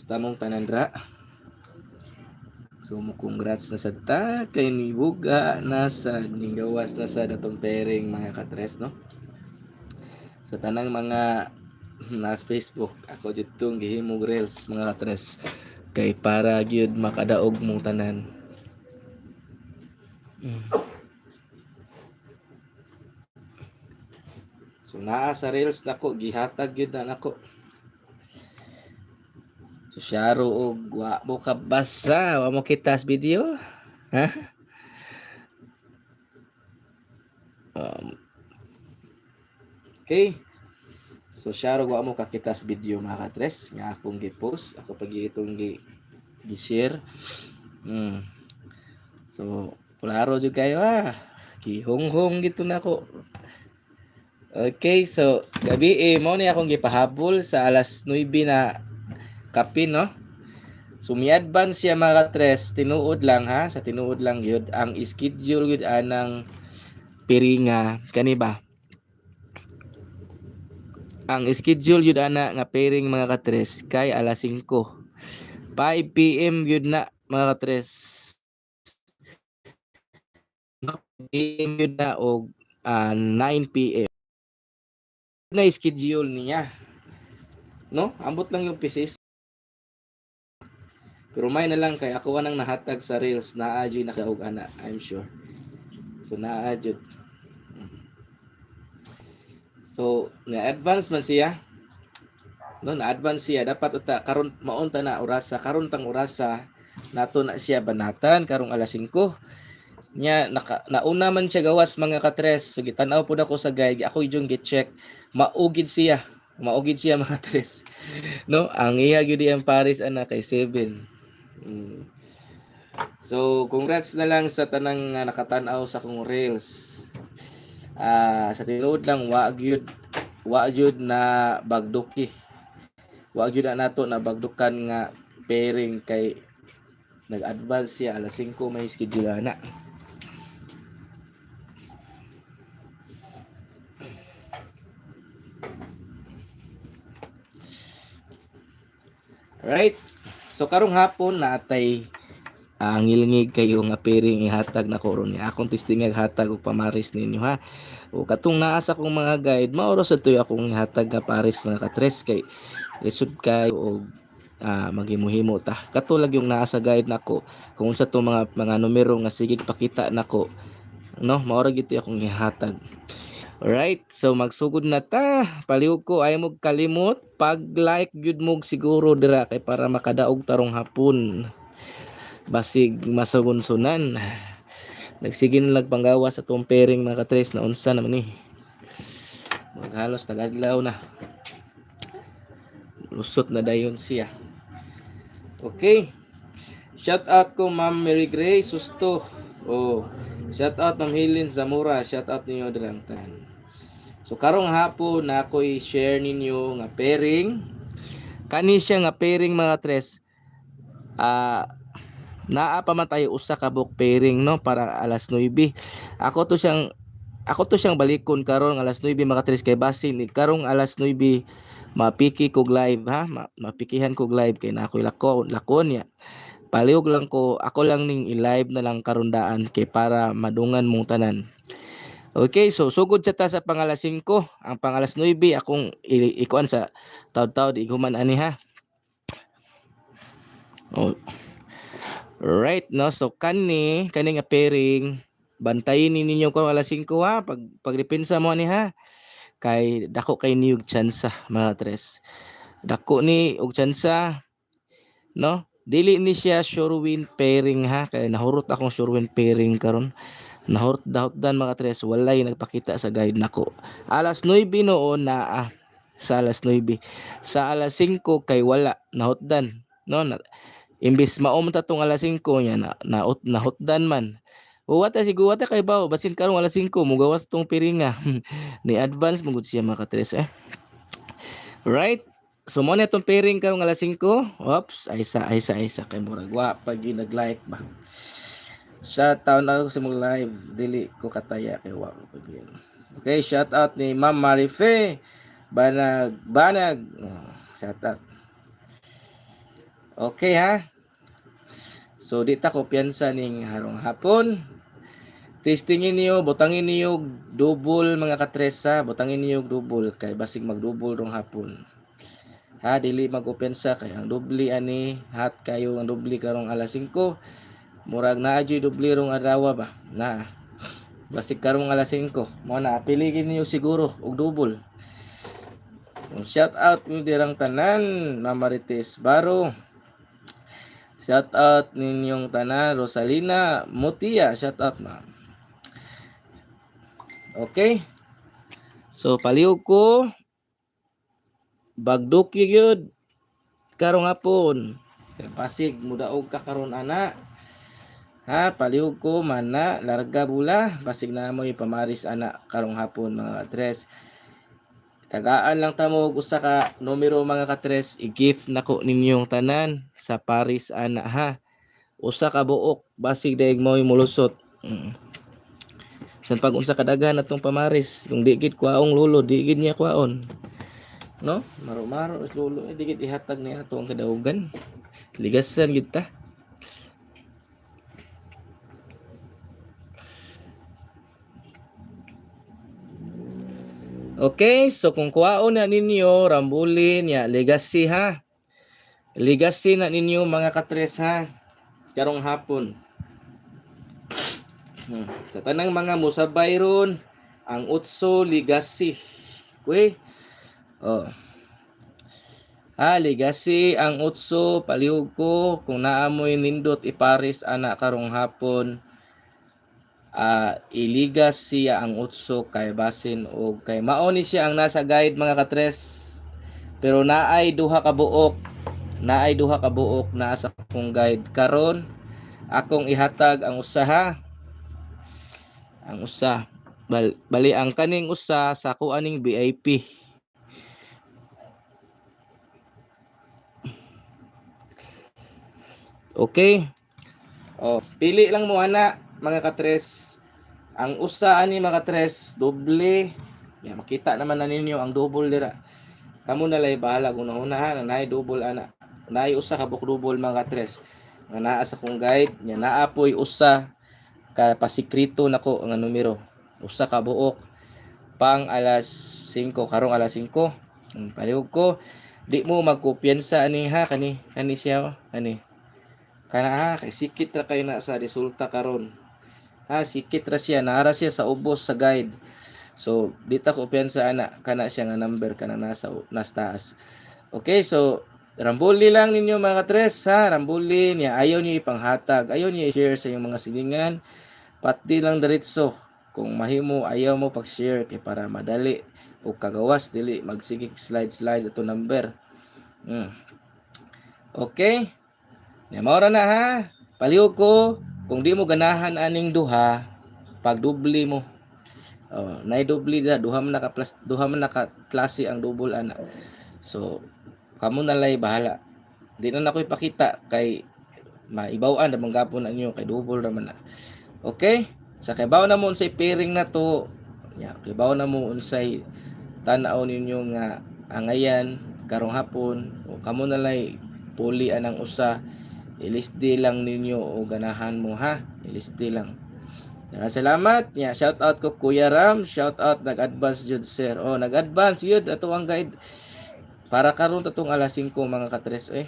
Sa tamong tanandra. So mo congrats na sa ta kay ni Buga na sa gawas na sa datong pairing mga katres no. Sa tanang mga nas Facebook ako ditong gihimog reels mga katres kay para gyud makadaog mong tanan. Mm. So naa sa reels nako gihatag gyud na nako. So syaro og wa mo ka basa, wa mo kita sa video. Ha? Um, okay. So syaro wa mo kakita sa video mga katres nga akong gi-post, ako pag itong gi gi-share. Mm. So Kularo jud kayo ah. Gihonghong gito na ko. Okay, so gabi eh mo ni akong gipahabol sa alas 9 na kape no. So advance siya mga tres, tinuod lang ha, sa tinuod lang gyud ang schedule gyud anang piringa kani ba? Ang schedule yun ana nga pairing mga katres kay alas 5. 5 PM yun na mga katres. 9 PM yun na o ah, 9 PM. Na schedule niya. No? Ambot lang yung pieces. Pero may na lang kay ako anang nahatag sa reels na adyo nakaog ana, I'm sure. So naa jud. So, na-advance man siya. No, na-advance siya. Dapat uta karon maunta na orasa, karon tang orasa nato na siya banatan karong alas 5. Nya naka, nauna man siya gawas mga katres. So gitanaw po ako sa guide. Ako yung gi-check. Maugid siya. Maugid siya mga tres. No, ang iya gyud ang Paris ana kay 7. Mm. So, congrats na lang sa tanang nga nakatanaw sa kong reels ah sa tinuod lang wa gyud wa gyud na bagduki wa gyud na nato na bagdukan nga pairing kay nag-advance siya alas 5 may schedule na Right. So karong hapon natay ang ngilngig kayo nga pairing ihatag na ko ron akong testingag hatag og pamaris ninyo ha? O katong naa sa kong mga guide maoro sa tuyo akong ihatag nga paris mga katres kay lisod kayo og ah, maghimuhimo ta. Katulag yung naa sa guide nako kung sa to mga mga numero nga sige pakita nako. No? Maoro gito akong ihatag Alright, so magsugod na ta. Paliw ko ay mo kalimot. Pag like gyud mo siguro dira kay para makadaog tarong hapon. Basig masagunsunan. Nagsige na panggawa sa tong pairing mga katres na unsa naman ni. Maghalos tagadlaw na. Lusot na dayon siya. Okay. Shout out ko ma'am Mary Grace Susto. Oh shout out ma'am Helen Zamora. Shout out ninyo dirang tanan so karong hapon na ako i-share ninyo nga pairing. Kani siya nga pairing mga tres. Ah naa pa usa ka book pairing no para alas 9 ako to siyang ako to siyang balikon karon alas 9 mga tres. Kay basin karong alas 9 mapiki kog live ha? Ma- mapikihan kog live. Kay na ako'y lakon lakon ya palihog lang ko ako lang ning i-live na lang karundaan kay para madungan mong tanan Okay, so sugod sa ta sa pangalas 5, ang pangalas 9 akong ikuan sa taud-taud iguman ani ha. Oh, Right, no? So, kani, kani nga pairing, bantayin ni ninyo ko alas 5 ha, pag, pagdepensa mo ni ha. Kay, dako kay ni og tsansa, mga tres. Dako ni og tsansa, no? Dili ni siya sure win pairing ha, kay nahurot akong sure win pairing karon. Nahurot dahot dan mga tres, walay nagpakita sa guide nako. Alas 9 noon na ah, sa alas 9. Sa alas 5 kay wala, nahotdan, no? Na, imbis maom ta tong alas 5 nya na naot nahutdan man. Uwata si guwata kay bawo basin karong alas 5 mo gawas tong piringa. Ni advance mo gud siya mga katres eh. Right? So mo na tong pairing karong alas 5 oops ay sa ay sa ay sa. Kay murag wa pag nag-like ba shout out na ako sa mga live dili ko kataya kay wa ko pag yun. okay shout out ni Ma'am Marife banag banag oh, shout out Okay ha. So di ta ko piyansa ning harong hapon. Testingin niyo, butangin niyo double mga katresa, butangin niyo double kay basig mag-double rong hapon. Ha, dili mag-opensa kay ang doble ani hat kayo ang doble karong alas 5. Murag naa jud doble rong adlaw ba? Na. Basig karong alas 5. Mo na piligin niyo siguro og double. Shout out mi dirang tanan, Mama Marites Baro. Shout out ninyong tanan, Rosalina Mutia. Shout out ma'am. Okay. So palihog ko bagdok gyud karong hapon. Pasig mudaog ka karon ana. Ha, palihog ko mana larga bula basig na mo pamaris ana karong hapon mga katres. Tagaan lang tamo usa ka numero mga katres i-gift nako ninyong tanan sa Paris ana ha. Usa ka buok basig daig mo mulusot. Mm. San pag unsa kadaghan atong pamaris, kung di gid kwaong lulo, di gid niya kwaon. No? Maro-maro is lulo, eh, di ihatag niya ato ang kadaugan. Ligasan gid ta. Okay, so kung kuwaon na ninyo, rambulin, ya, legacy ha. Legacy na ninyo mga katres ha. Karong hapon. Hmm. Sa tanang mga musabay ron, ang utso legacy. Kuy. Oh. Ah, legacy ang utso palihog ko kung naamoy nindot iparis ana karong hapon ah iligas siya ang utso kay basin o kay maoni siya ang nasa guide mga katres. Pero naay duha ka buok naay duha ka buok na sa akong guide. Karon akong ihatag ang usaha ang usa. Bal, bali ang kaning usa sa kuaning VIP Okay. Oh, pili lang mo ana mga katres. Ang usa ani mga katres, doble. Ya, makita naman na ninyo ang double dira. Kamo na lay bahala kung naunahan na double ana. Nay usa ka buk double mga katres. Nga naa sa kong guide, nya naa po'y usa ka pasikrito nako nga numero. Usa ka buok pang alas 5 karong alas 5. Hmm, palihog ko di mo magkumpiyansa ani ha kani kani siya kani kana ha kay sikit ra kayo na sa resulta karon ha sikit ra siya naara siya sa ubos sa guide. So dita ko piyansa ana kana siya nga number kana nasa nas taas. Okay so rambuli lang ninyo mga tres ha rambuli niya ayaw niyo ipanghatag ayaw niyo i-share sa inyong mga silingan. Pati lang diretso kung mahimo ayaw mo pag-share kay para madali o kagawas dili magsigig slide slide ito number. Hmm. okay? Nya mao na ha. Palihog ko kung di mo ganahan aning duha, pag dubli mo. Oh, nay dubli da duha man naka plus duha man naka klase ang double ana. So kamo na lay bahala. Di na nako ipakita kay maibaw-an na manggapon na ninyo kay double raman na. Okay? Sa kay bawo na mo unsay pairing na to. Ya, kay bawo na mo unsay tan-aw ninyo nga angayan karong hapon o kamo na lay puli anang usa ilisdi lang ninyo o ganahan mo ha? Ilisdi lang. Daghang salamat. Nya shout out ko Kuya Ram. Shout out nag-advance jud sir. Oh nag-advance yun. Ato ang guide. Para karon tatong alas 5 mga katres eh.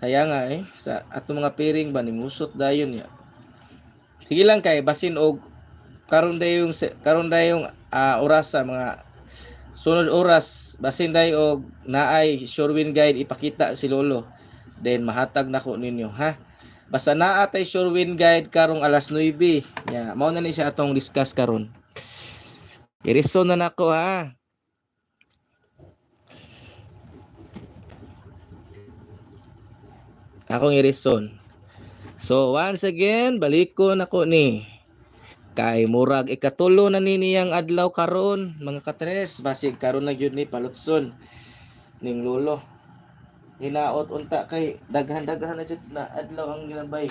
Saya nga eh. Sa ato mga pairing ba nimusot dayon ya sige lang kay basin og karon dayong karon dayong uh, oras sa mga sunod oras. Basin day og naay sure win guide ipakita si lolo then mahatag nako ninyo ha? Basta naa tay sure win guide karong alas 9 nya mao na ni siya atong discuss karon. I-reson na nako ha? Akong i-reson so once again balik ko nako ni. Kay murag ikatulo na ni niyang adlaw karon mga katres. Basig karon na gyud ni palutson ning lulo hinaot unta kay daghan-daghan na jud na adlaw ang ginabay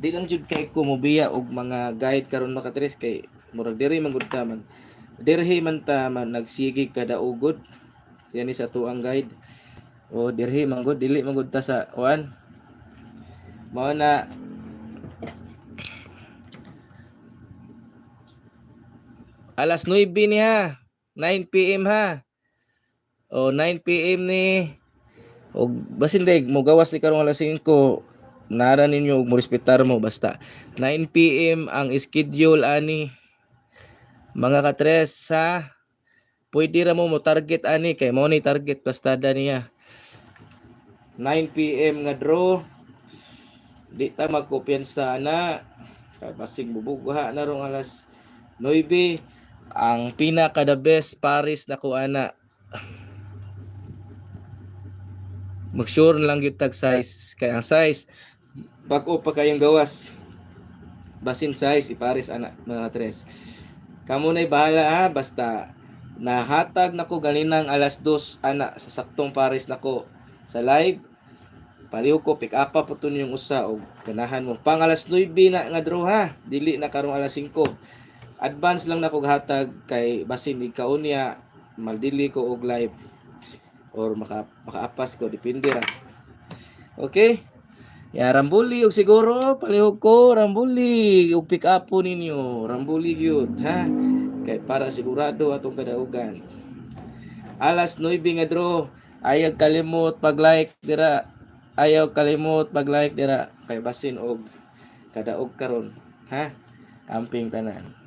di lang jud kay ko mobiya og mga guide karon mga katres kay murag diri man gud ta man dirhi man ta man nagsigig kada ugod siya ni sa tuang guide O dirhi manggod dili manggod ta sa kuan. Mao na Alas 9 ni ha. 9 PM ha. O 9 PM ni og basin dag mo gawas ni karong alas 5 nara ninyo og mo respetar mo basta. 9 PM ang schedule ani. Mga katres ha? Pwede ra mo mo target ani. Kay mo ni target pastada niya. 9 PM nga draw. Di ta magkumpiyansa na. Basig bubuga na rong alas 9 ang pinaka the best Paris na ko ana mag-sure na lang yung tag size kay ang size. Bag-o pa kayong gawas basin size ipares ana mga tres. Kamo na'y bahala ha? Basta nahatag nako ganinang alas 2 ana sa saktong pares nako. Sa live paliw ko pick up po yung usa og ganahan mo. Pang alas 9 na nga draw ha? Dili na karong alas 5 advance lang nako hatag kay basin ikaw niya maldili ko og live or maka makaapas ko depende ra. Okay? Ya rambuli og siguro palihog ko rambuli og pick up po ninyo. Rambuli gyud ha? Kay para sigurado atong kadaugan. Alas 9 nga draw. Ayaw kalimot pag like dira. Ayaw kalimot pag like dira. Kay basin og kadaog karon ha? Amping tanan